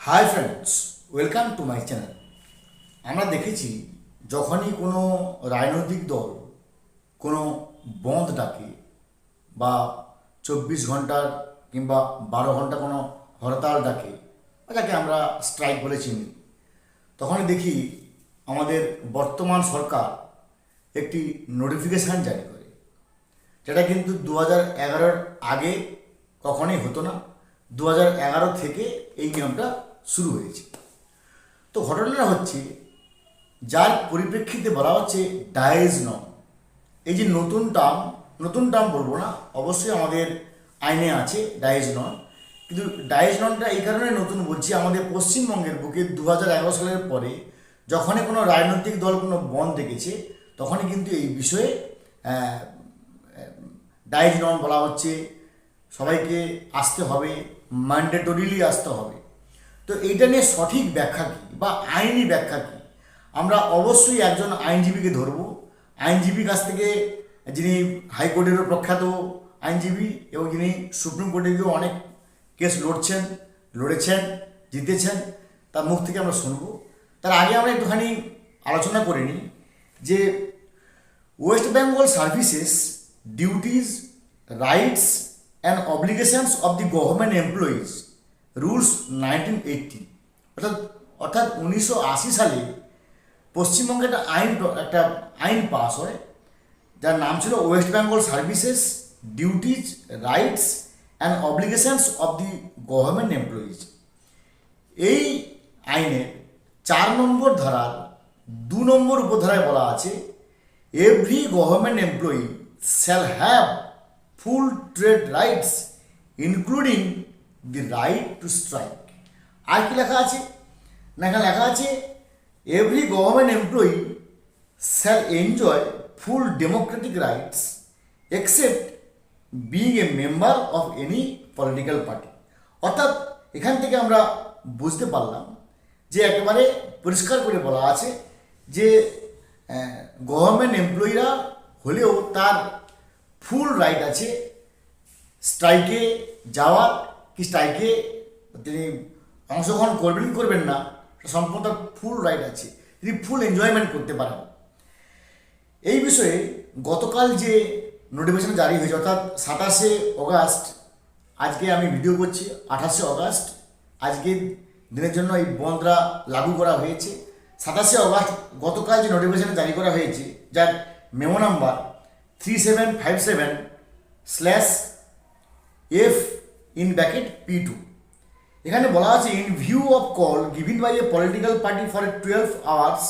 Hi friends welcome to my channel আমরা দেখেছি যখনই কোনো রাজনৈতিক দল কোনো বন্ধ ডাকে বা চব্বিশ ঘণ্টার কিংবা বারো ঘণ্টা কোনো হরতাল ডাকে যাকে আমরা স্ট্রাইক বলে চিনি। তখনই দেখি আমাদের বর্তমান সরকার একটি নোটিফিকেশান জারি করে, যেটা কিন্তু দু হাজার এগারোর আগে কখনোই হতো না। দু হাজার এগারো থেকে এই নিয়মটা শুরু হয়েছে। তো ঘটনাটা হচ্ছে, যার পরিপ্রেক্ষিতে বলা হচ্ছে ডায়েজ নম এই যে নতুন টার্ম নতুন টার্ম বলব না, অবশ্যই আমাদের আইনে আছে ডায়েজ নন কিন্তু ডায়েজ ননটা এই কারণে নতুন বলছি, আমাদের পশ্চিমবঙ্গের বুকে দু হাজার এগারো সালের পরে যখনই কোনো রাজনৈতিক দল কোনো বন্ধ দেখেছে, তখনই কিন্তু এই বিষয়ে ডায়েজ নন বলা হচ্ছে। সবাইকে আসতে হবে, ম্যান্ডেটরিলি আসতে হবে। তো এইটা নিয়ে সঠিক ব্যাখ্যা কী বা আইনি ব্যাখ্যা কী? আমরা অবশ্যই একজন আইনজীবীকে ধরবো। আইনজীবীর কাছ থেকে যিনি হাইকোর্টেরও প্রখ্যাত আইনজীবী এবং যিনি সুপ্রিম কোর্টে গিয়েও অনেক কেস লড়ছেন, লড়েছেন, জিতেছেন, তার মুখ থেকে আমরা শুনব। তার আগে আমরা একটুখানি আলোচনা করে নিই যে West Bengal services duties rights, and obligations of the government employees rules nineteen eighty. অর্থাৎ অর্থাৎ উনিশশো আশি সালে পশ্চিমবঙ্গে একটা আইন একটা আইন পাস হয়, যার নাম ছিল West Bengal services, duties, rights, and obligations of the government employees. এই আইনের চার নম্বর ধারার দু নম্বর উপধারায় বলা আছে, every government employee shall have full trade rights, including the right to strike আর কি লেখা আছে? না, এখানে লেখা আছে every government employee shall enjoy full democratic rights except being a member of any political party অর্থাৎ, এখান থেকে আমরা বুঝতে পারলাম যে একেবারে পরিষ্কার করে বলা আছে যে গভর্নমেন্ট এমপ্লয়িরা হলেও তার ফুল রাইট আছে স্ট্রাইকে যাওয়ার কি স্ট্রাইকে তিনি অংশগ্রহণ করবেন করবেন না সম্পূর্ণ তার ফুল রাইট আছে। তিনি ফুল এনজয়মেন্ট করতে পারেন। এই বিষয়ে গতকাল যে নোটিফিকেশন জারি হয়েছে, অর্থাৎ সাতাশে অগাস্ট, আজকে আমি ভিডিও করছি, আঠাশে অগাস্ট আজকে দিনের জন্য এই বন্ধরা লাগু করা হয়েছে। সাতাশে অগাস্ট গতকাল যে নোটিফিকেশন জারি করা হয়েছে, যার memo number three seven five seven slash F in bracket P two এখানে বলা আছে in view of call given by a political party for twelve hours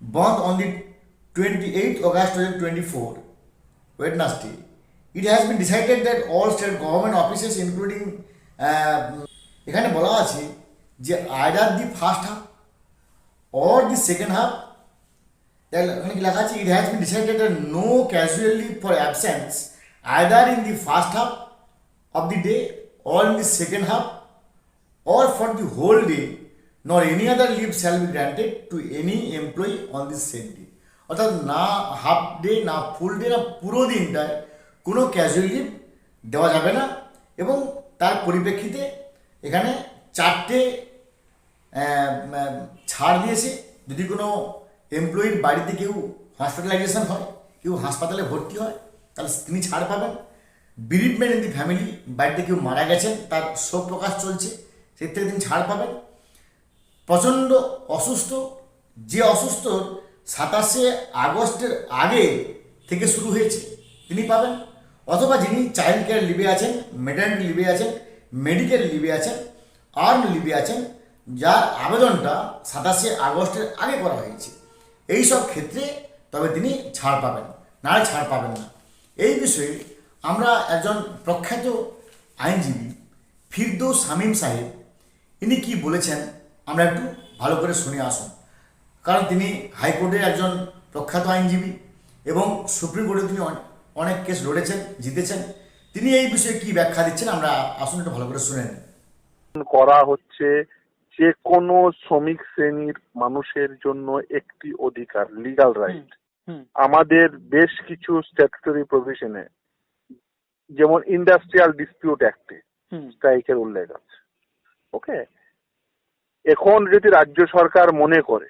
bandh on the twenty eight August two twenty four Wednesday, it has that all state government offices including uh, এখানে বলা আছে যে either the first half or the second half এখানে কি লেখা আছে it has been decided no casual for absence either in the first half of the day or in the second half or for the whole day, nor any other leave shall be granted to any employee on this same day. অর্থাৎ না half day না full day না পুরো দিনটায় কোনো casual leave দেওয়া যাবে না, এবং তার পরিপ্রেক্ষিতে এখানে চারটে ছাড় দিয়েছে। যদি কোনো এমপ্লয়ির বাড়িতে কেউ হসপিটালাইজেশন হয়, কেউ হাসপাতালে ভর্তি হয়, তাহলে তিনি ছাড় পাবেন। বিরিডমেন্ট ইন দি ফ্যামিলি বাড়িতে কেউ মারা গেছেন, তার শোক প্রকাশ চলছে সে থেকে তিনি ছাড় পাবেন। প্রচণ্ড অসুস্থ, যে অসুস্থ সাতাশে আগস্টের আগে থেকে শুরু হয়েছে, তিনি পাবেন। অথবা যিনি চাইল্ড কেয়ার লিভে আছেন মেটার্নিটি লিভে আছেন মেডিকেল লিভে আছেন আর্ন লিভে আছেন, যার আবেদনটা সাতাশে আগস্টের আগে করা হয়েছে। এই সব ক্ষেত্রে তবে তিনি ছাড় পাবেন নাহলে ছাড় পাবেন না। এই বিষয়ে আমরা একজন প্রখ্যাত আইনজীবী ফিরদৌস শামীম সাহেব ইনি কি বলেছেন আমরা একটু ভালো করে শুনে আসুন। কারণ তিনি হাইকোর্টের একজন প্রখ্যাত আইনজীবী এবং সুপ্রিম কোর্টে তিনি অনেক কেস লড়েছেন জিতেছেন। তিনি এই বিষয়ে কি ব্যাখ্যা দিচ্ছেন? আমরা আসুন একটু ভালো করে শুনে করা হচ্ছে যে কোনো শ্রমিক শ্রেণির মানুষের জন্য একটি অধিকার লিগাল রাইট আমাদের বেশ কিছু স্ট্যাটুটরি প্রভিশনে যেমন ইন্ডাস্ট্রিয়াল ডিসপিউট অ্যাক্টে স্ট্রাইকের উল্লেখ আছে। ওকে এখন যদি রাজ্য সরকার মনে করে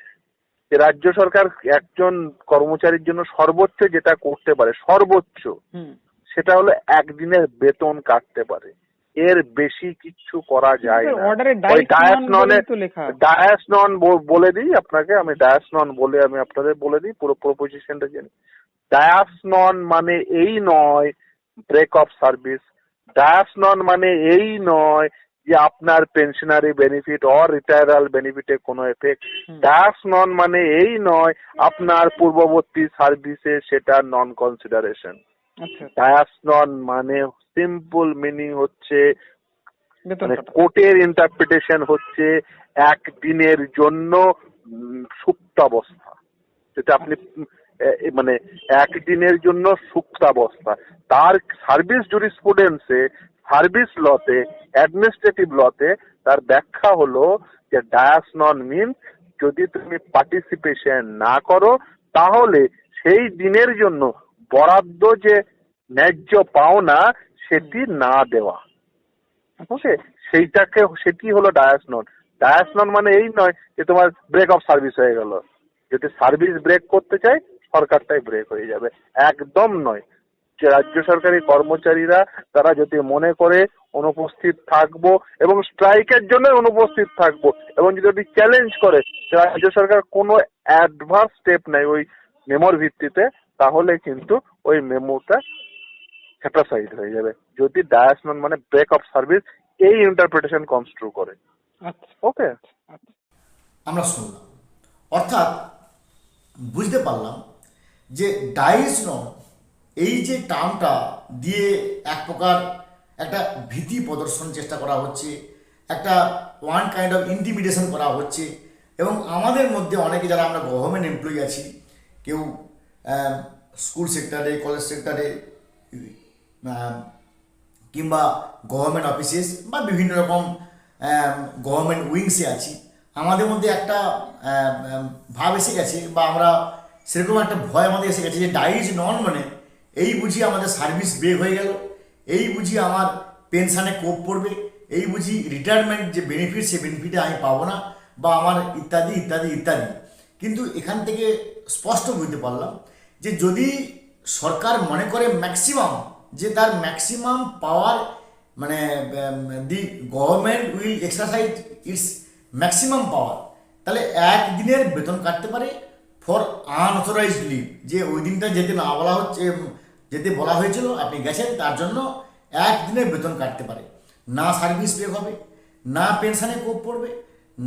যে রাজ্য সরকার একজন কর্মচারীর জন্য সর্বোচ্চ যেটা করতে পারে সর্বোচ্চ সেটা হলো একদিনের বেতন কাটতে পারে। এর বেশি কিচ্ছু করা যায় না। ওই বলে দিই আপনাকে আমি ডায়াস নন বলে আমি আপনাদের বলে দিই পুরো প্রপোজিশনটা জেনে। ডায়াস নন মানে এই নয় break of service dies non মানে এই নয় যে আপনার পেনশনারি বেনিফিট অর রিটায়ারাল বেনিফিটে কোনো এফেক্ট। ডায়াস নন মানে এই নয় আপনার পূর্ববর্তী সার্ভিসে সেটা নন কনসিডারেশন আচ্ছা। ডায়াস নন মানে সিম্পল মিনিং হচ্ছে মানে কোর্টের ইন্টারপ্রিটেশন হচ্ছে একদিনের জন্য উম, সুপ্তাবস্থা যেটা আপনি এ- মানে একদিনের জন্য সুপ্তাবস্থা। তার সার্ভিস জুরিসপ্রুডেন্সে, সার্ভিস লতে, অ্যাডমিনিস্ট্রেটিভ লতে তার ব্যাখ্যা হলো যে ডায়াস নন মিনস যদি তুমি পার্টিসিপেশন না করো, তাহলে সেই দিনের জন্য বরাদ্দ যে ন্যায্য পাওনা সেটি না দেওয়া। ওকে? সেইটাকে, সেটি হলো ডায়াসনন ডায়াসনন মানে এই নয় যে তোমার ব্রেক অফ সার্ভিস হয়ে গেল। যদি সার্ভিস ব্রেক করতে চাই সরকারটাই ব্রেক হয়ে যাবে। একদম নয়। যে রাজ্য সরকারি কর্মচারীরা তারা যদি মনে করে অনুপস্থিত থাকব এবং স্ট্রাইকের জন্য অনুপস্থিত থাকব এবং যদি চ্যালেঞ্জ করে রাজ্য সরকার কোনো অ্যাডভান্স স্টেপ নেয় ওই মেমোর ভিত্তিতে তাহলে কিন্তু ওই মেমোটা হ্যাপাসাইড হয়ে যাবে। যদি ডায়াসনন মানে ব্রেক অফ সার্ভিস এই ইন্টারপ্রিটেশন কনস্ট্রু করে। আচ্ছা। ওকে আচ্ছা। আমরা শুনলাম। অর্থাৎ বুঝতে পারলাম যে ডাইস নন, এই যে টার্মটা দিয়ে এক প্রকার একটা ভীতি প্রদর্শন চেষ্টা করা হচ্ছে, একটা ওয়ান কাইন্ড অফ ইন্টিমিডেশন করা হচ্ছে, এবং আমাদের মধ্যে অনেকে যারা আমরা গভর্নমেন্ট এমপ্লয়ি আছি, কেউ স্কুল সেক্টরে কলেজ সেক্টরে কিংবা গভর্নমেন্ট অফিসেস বা বিভিন্ন রকম গভর্নমেন্ট উইংসে আছি, আমাদের মধ্যে একটা ভাব এসে গেছে বা আমরা সেরকম একটা ভয় আমাদের এসে গেছে যে ডাইজ নন মানে এই বুঝি আমাদের সার্ভিস ব্রেক হয়ে গেল, এই বুঝি আমার পেনশানে কোপ পড়বে, এই বুঝি রিটায়ারমেন্ট যে বেনিফিট সে বেনিফিটে আমি পাবো না, বা আমার ইত্যাদি ইত্যাদি ইত্যাদি। কিন্তু এখান থেকে স্পষ্ট বুঝতে পারলাম যে যদি সরকার মনে করে ম্যাক্সিমাম যে তার ম্যাক্সিমাম পাওয়ার মানে the government will exercise its maximum power তাহলে একদিনের বেতন কাটতে পারে ফর আনঅথরাইজ লিভ যে ওই দিনটা যেতে না বলা হচ্ছে যেতে বলা হয়েছিল, আপনি গেছেন, তার জন্য একদিনের বেতন কাটতে পারে। না সার্ভিস পে হবে, না পেনশানে কোপ পড়বে,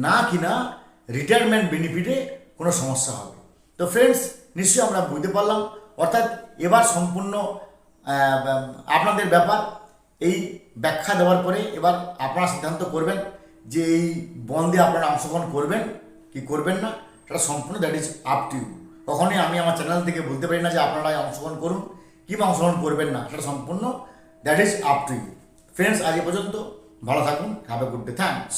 না কিনা রিটায়ারমেন্ট বেনিফিটে কোনো সমস্যা হবে। তো ফ্রেন্ডস নিশ্চয়ই আমরা বুঝতে পারলাম। অর্থাৎ এবার সম্পূর্ণ আপনাদের ব্যাপার। এই ব্যাখ্যা দেওয়ার পরে এবার আপনারা সিদ্ধান্ত করবেন যে এই বন্ধে আপনারা অংশগ্রহণ করবেন কি করবেন না। সেটা সম্পূর্ণ that is up to you কখনোই আমি আমার চ্যানেল থেকে বলতে পারি না যে আপনারা অংশগ্রহণ করুন, কিংবা অংশগ্রহণ করবেন না, সেটা সম্পূর্ণ that is up to you friends আজ এ পর্যন্ত ভালো থাকুন have a good day thanks